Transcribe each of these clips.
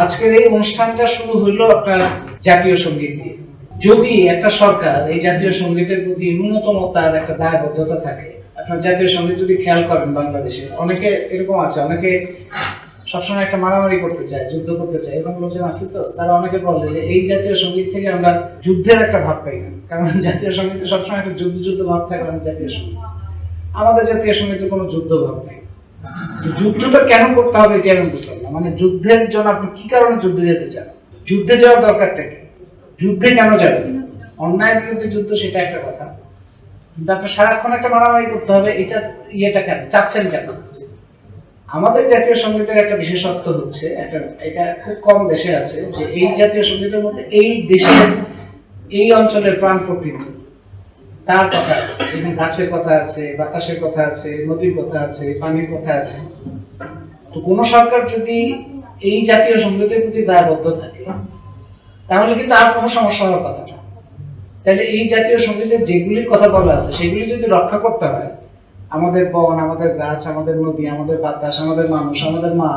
আজকের এই অনুষ্ঠানটা শুরু হলো আপনার জাতীয় সংগীত দিয়ে যদি একটা সরকার এই জাতীয় সঙ্গীতের প্রতি ন্যূনতম তার একটা দায়বদ্ধতা থাকে, আপনার জাতীয় সংগীত যদি খেয়াল করেন বাংলাদেশে, অনেকে এরকম আছে, অনেকে সবসময় একটা মারামারি করতে চায়, যুদ্ধ করতে চায়, এরকম লোকজন আছে তো, তারা অনেকে বলে যে এই জাতীয় সংগীত থেকে আমরা যুদ্ধের একটা ভাব পাই না। কারণ জাতীয় সঙ্গীতে সবসময় একটা যুদ্ধ যুদ্ধ ভাব থাকে আমাদের জাতীয় সংগীত। আমাদের জাতীয় সঙ্গীতে কোনো যুদ্ধ ভাব নেই। যুদ্ধটা কেন করতে হবে এটা আমি বুঝলাম না। মানে যুদ্ধের জন্য আপনি কি কারণে যুদ্ধে যেতে চান? যুদ্ধে যাওয়ার দরকারটা কি? যুদ্ধে কেন যাবেন? অন্যায়ের বিরুদ্ধে যুদ্ধ সেটা একটা কথা। কিন্তু আপনার সারাক্ষণ একটা মারামারি করতে হবে, এটা ইয়েটা কেন? চাচ্ছেন কেন? আমাদের জাতীয় সঙ্গীতের একটা বিশেষত্ব হচ্ছে, একটা, এটা খুব কম দেশে আছে, যে এই জাতীয় সঙ্গীতের মধ্যে এই দেশের, এই অঞ্চলের প্রাণ প্রকৃতি। তার কথা আছে, এখানে গাছের কথা আছে, বাতাসের কথা আছে, নদীর কথা আছে, পানির কথা আছে। তো কোন সরকার যদি এই জাতীয় সঙ্গীতের প্রতি দায়বদ্ধ থাকে, তাহলে কিন্তু আর কোনো সমস্যা হওয়ার কথা না। তাহলে এই জাতীয় সঙ্গীতের যেগুলির কথা বলা আছে, সেগুলি যদি রক্ষা করতে হয়, আমাদের বন, আমাদের গাছ, আমাদের নদী, আমাদের বাতাস, আমাদের মানুষ, আমাদের মা,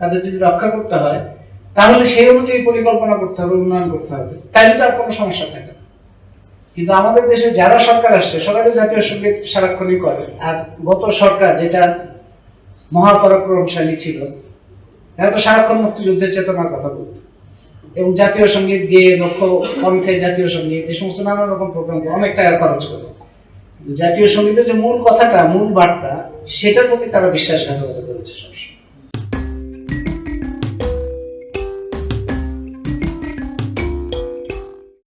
তাদের যদি রক্ষা করতে হয়, তাহলে সেই অনুযায়ী পরিকল্পনা করতে হবে, উন্নয়ন করতে হবে তাহলে তো আর কোনো সমস্যা থাকে না। কিন্তু আমাদের দেশে যারা সরকার আসছে সবাই জাতীয় সংগীত সারাক্ষণই করে। আর গত সরকার যেটা মহাপরাক্রমশালী ছিল, তারা তো সারাক্ষণ মুক্তিযুদ্ধের চেতনার কথা বলত। এবং জাতীয় সংগীত গিয়ে লক্ষ্য কণ্ঠে জাতীয় সংগীত এই সমস্ত নানা রকম প্রোগ্রাম অনেক টাকা খরচ করে। জাতীয় সঙ্গীতের যে মূল কথাটা, মূল বার্তা, সেটার প্রতি তারা বিশ্বাসঘাতকতা করেছে সবসময়।